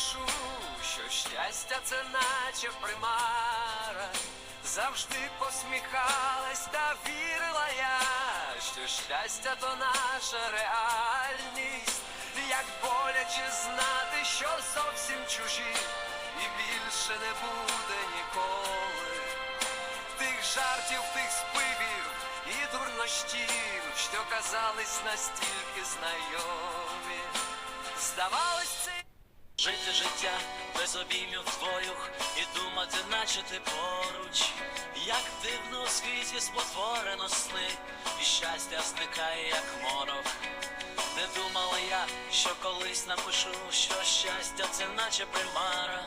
напишу, що щастя це наче примара. Завжди посміхалась та вірила я, що щастя то наша реальність. Як боляче знати, що зовсім чужі, і більше не буде ніколи тих жартів, тих спивів і дурнощів, що казались настільки знайомі. Здавалось, це Жити життя без обіймів твоїх і думати, наче ти поруч, як дивно світі спотворено сни, і щастя зникає, як морок. Не думала я, що колись напишу, що щастя це наче примара.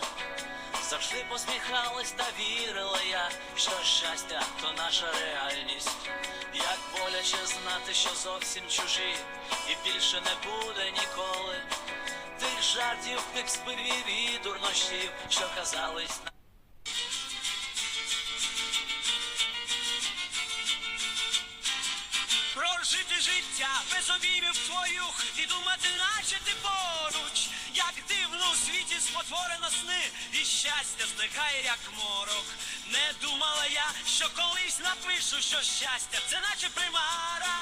Завжди посміхалась та вірила я, що щастя то наша реальність. Як боляче знати, що зовсім чужі, і більше не буде ніколи тих жартів, тих спивів і дурнощів, що казались на. Прожити життя без обіймів твоїх і думати, наче ти поруч, як дивно у світі спотворено сни, і щастя зникає, як морок. Не думала я, що колись напишу, що щастя це наче примара.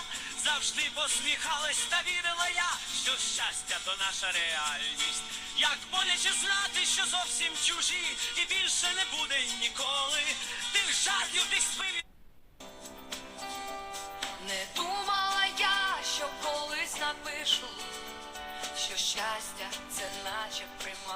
Завжди посміхалась та вірила я, що щастя то наша реальність. Як боляче знати, що зовсім чужі, і більше не буде ніколи. Тих жартів, тих спивів. Не думала я, що колись напишу, що щастя це наче примара.